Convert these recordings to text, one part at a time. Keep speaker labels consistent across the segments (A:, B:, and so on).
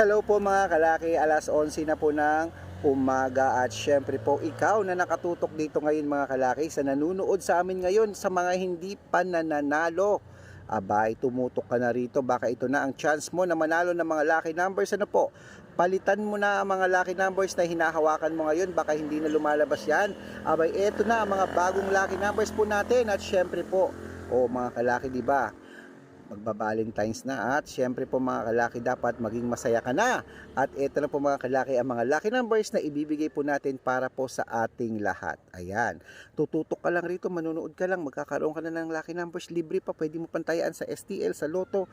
A: Hello po mga kalaki, alas 11 na po ng umaga at syempre po ikaw na nakatutok dito ngayon mga kalaki sa nanunood sa amin ngayon sa mga hindi pa nananalo. Abay, tumutok ka na rito, baka ito na ang chance mo na manalo ng mga lucky numbers. Ano po? Palitan mo na ang mga lucky numbers na hinahawakan mo ngayon, baka hindi na lumalabas yan. Abay, eto na ang mga bagong lucky numbers po natin at syempre po, o mga kalaki, di ba? magba-Valentine's na. At syempre po mga kalaki dapat maging masaya ka na. At ito na po mga kalaki ang mga lucky numbers na ibibigay po natin para po sa ating lahat. Ayan. Tututok ka lang rito manunood ka lang magkakaroon ka na ng lucky numbers. Libre pa pwede mo pantayaan sa STL sa Lotto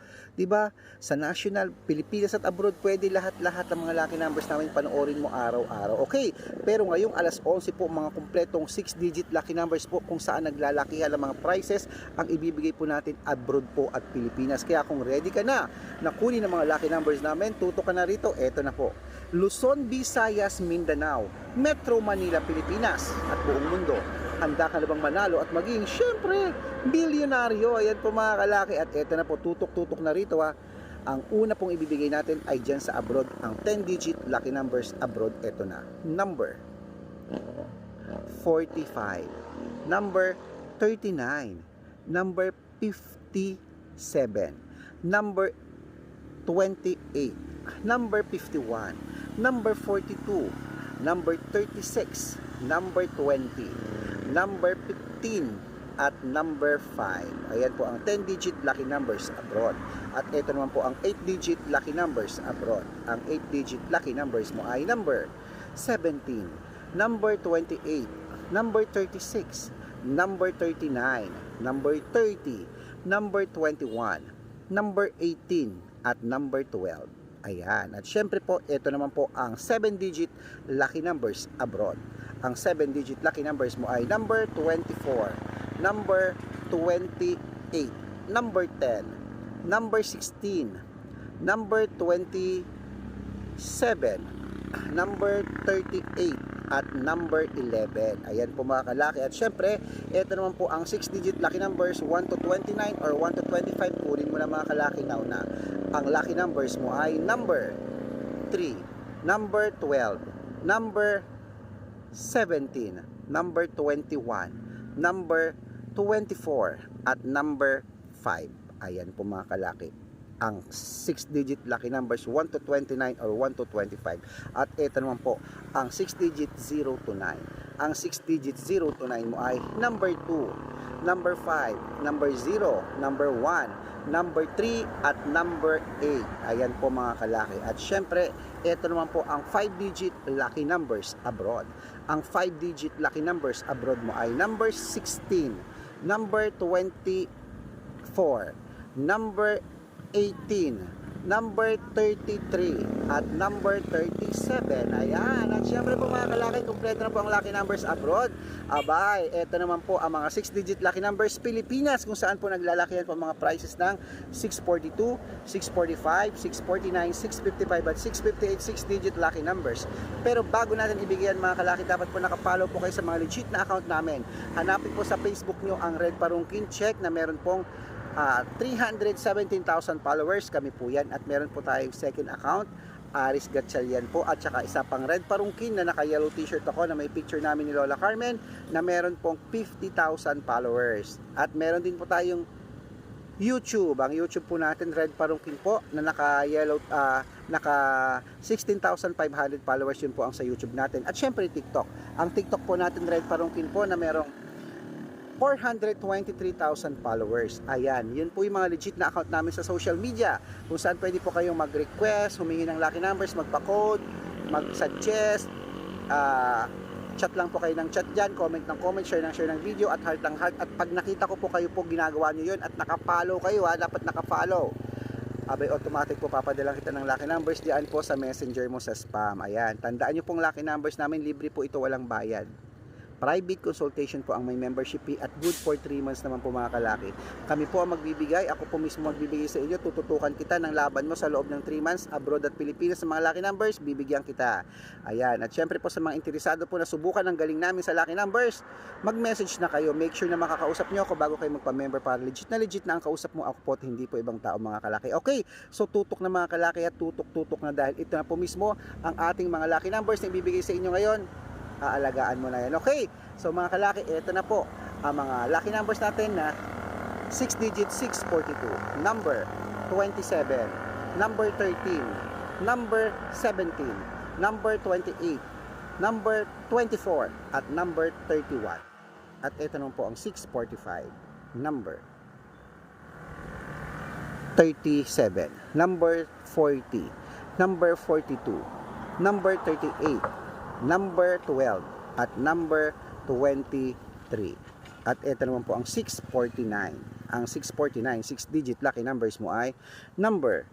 A: ba? Sa National Pilipinas at abroad pwede lahat-lahat ng mga lucky numbers namin panoorin mo araw-araw. Okay pero ngayong alas 11 po mga kumpletong 6 digit lucky numbers po kung saan naglalakihan ang mga prizes ang ibibigay po natin abroad po at Pilipinas. Kaya kung ready ka na na kunin ang mga lucky numbers namin, tutok ka na rito, eto na po. Luzon, Visayas, Mindanao, Metro Manila, Pilipinas at buong mundo. Handa ka na bang manalo at maging, syempre, bilyonaryo. Ayan po mga kalaki at eto na po, tutok-tutok na rito ha. Ang una pong ibibigay natin ay dyan sa abroad, ang 10-digit lucky numbers abroad, eto na. Number 45, number 39, number 57, number 28, number 51, number 42, number 36, number 20, number 15, at number 5. Ayan po ang 10-digit lucky numbers abroad. At ito naman po ang 8-digit lucky numbers abroad. Ang 8-digit lucky numbers mo ay number 17, number 28, number 36, number 39, number 30, number 21, number 18, at number 12. Ayan. At syempre po, ito naman po ang 7-digit lucky numbers abroad. Ang 7-digit lucky numbers mo ay number 24, number 28, number 10, number 16, number 27, number 38, at number 11. Ayan po mga kalaki. At syempre, ito naman po ang 6-digit lucky numbers 1 to 29 or 1 to 25. Kunin mo na mga kalaki now na. Ang lucky numbers mo ay number 3, number 12, number 17, number 21, number 24, at number 5. Ayan po mga kalaki ang 6-digit lucky numbers 1 to 29 or 1 to 25. At ito naman po, ang 6-digit 0 to 9. Ang 6-digit 0 to 9 mo ay number 2, number 5, number 0, number 1, number 3, at number 8. Ayan po mga kalaki. At syempre, ito naman po ang 5-digit lucky numbers abroad. Ang 5-digit lucky numbers abroad mo ay number 16, number 24, number 18, number 33, at number 37. Ayan. At syempre po mga kalaki, kompleto na po ang lucky numbers abroad. Abay, eto naman po ang mga 6-digit lucky numbers Pilipinas kung saan po naglalakihan po mga prices ng 642, 645, 649, 655 at 658 6-digit lucky numbers. Pero bago natin ibigyan mga kalaki, dapat po nakapollow po kayo sa mga legit na account namin. Hanapin po sa Facebook nyo ang Red Parungkin Check na meron pong Ah, 317,000 followers. Kami po yan. At meron po tayong second account Aris Gatchalian po. At saka isa pang red parungkin na naka yellow t-shirt ako na may picture namin ni Lola Carmen na meron pong 50,000 followers. At meron din po tayong YouTube. Ang YouTube po natin red parungkin po na naka yellow ah, naka 16,500 followers yun po ang sa YouTube natin. At syempre TikTok. Ang TikTok po natin red parungkin po na merong 423,000 followers. Ayan, yun po yung mga legit na account namin sa social media. Kung saan pwede po kayong mag-request, humingi ng lucky numbers, magpa-code, mag-suggest, ah, chat lang po kayo ng chat dyan, comment ng comment, share ng share ng video, at heart ng heart. At pag nakita ko po kayo po ginagawa nyo yun, at naka-follow kayo ha, dapat naka-follow. Abay, automatic po papadalang kita ng lucky numbers diyan po sa messenger mo sa spam. Ayan, tandaan nyo pong lucky numbers namin, libre po ito, walang bayad. Private consultation po ang may membership fee at good for 3 months naman po mga kalaki. Kami po ang magbibigay, ako po mismo magbibigay sa inyo, tututukan kita ng laban mo sa loob ng 3 months abroad at Pilipinas. Sa mga lucky numbers, bibigyan kita. Ayan, at syempre po sa mga interesado po na subukan ang galing namin sa lucky numbers, mag-message na kayo, make sure na makakausap nyo ako bago kayo magpa-member para legit na legit na ang kausap mo ako po at hindi po ibang tao mga kalaki. Okay, so tutok na mga kalaki at tutok-tutok na dahil ito na po mismo ang ating mga lucky numbers na ibibigay sa inyo ngayon aalagaan mo na yan. Okay, so mga kalaki, ito na po ang mga lucky numbers natin na 6 digit 642, number 27, number 13, number 17, number 28, number 24, at number 31. At ito naman po ang 645, number 37, number 40, number 42, number 38, number 12 at number 23. At ito naman po ang 649. Ang 649, 6 digit lucky numbers mo ay number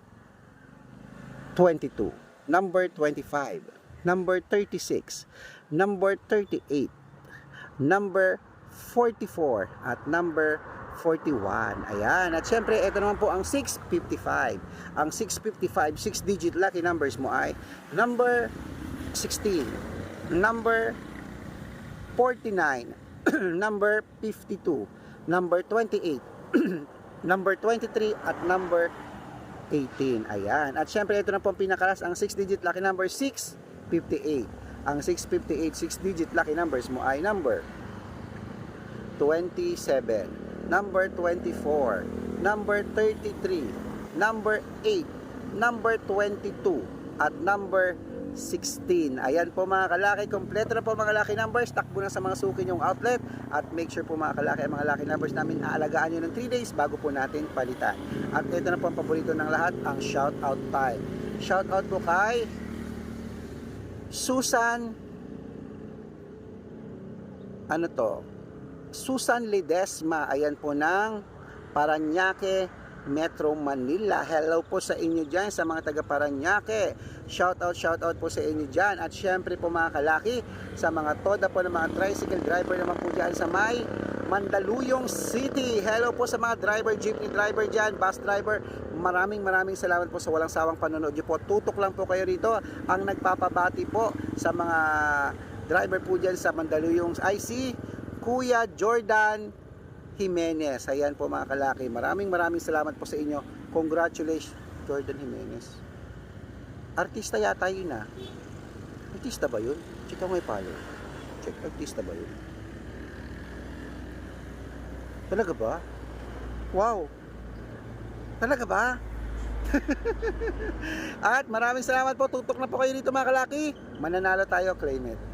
A: 22, number 25, number 36, number 38, number 44 at number 41. Ayan. At syempre, ito naman po ang 655. Ang 655, 6 digit lucky numbers mo ay number 16, number 49, number 52, number 28, number 23 at number 18. Ayan. At syempre ito na po ang pinakalas. Ang 6 digit lucky number 658. Ang 658 6 digit lucky numbers mo ay number 27, number 24, number 33, number 8, number 22 at number 16. Ayan po mga kalaki, kompleto na po mga lucky numbers. Takbo na sa mga suki yung outlet at make sure po mga kalaki, mga lucky numbers namin aalagaan nyo ng 3 days bago po natin palitan. At ito na po ang paborito ng lahat, ang shout out time. Shout out po kay Susan ano to? Susan Ledesma, ayan po ng Paranaque, Metro Manila. Hello po sa inyo dyan, sa mga taga Paranaque. Shout out, shout out po sa inyo dyan. At syempre po mga kalaki, sa mga toda po ng mga tricycle driver naman po dyan sa may Mandaluyong City. Hello po sa mga driver, jeepney driver dyan, bus driver. Maraming maraming salamat po sa walang sawang panonood nyo po. Tutok lang po kayo rito. Ang nagpapabati po sa mga driver po dyan sa Mandaluyong IC, Kuya Jordan Jimenez. Ayan po mga kalaki. Maraming maraming salamat po sa inyo. Congratulations, Jordan Jimenez. Artista yata yun ah. Artista ba yun? Check mo may palo. Check, artista ba yun? Talaga ba? Wow! Talaga ba? At maraming salamat po. Tutok na po kayo dito mga kalaki. Mananalo tayo, claim it.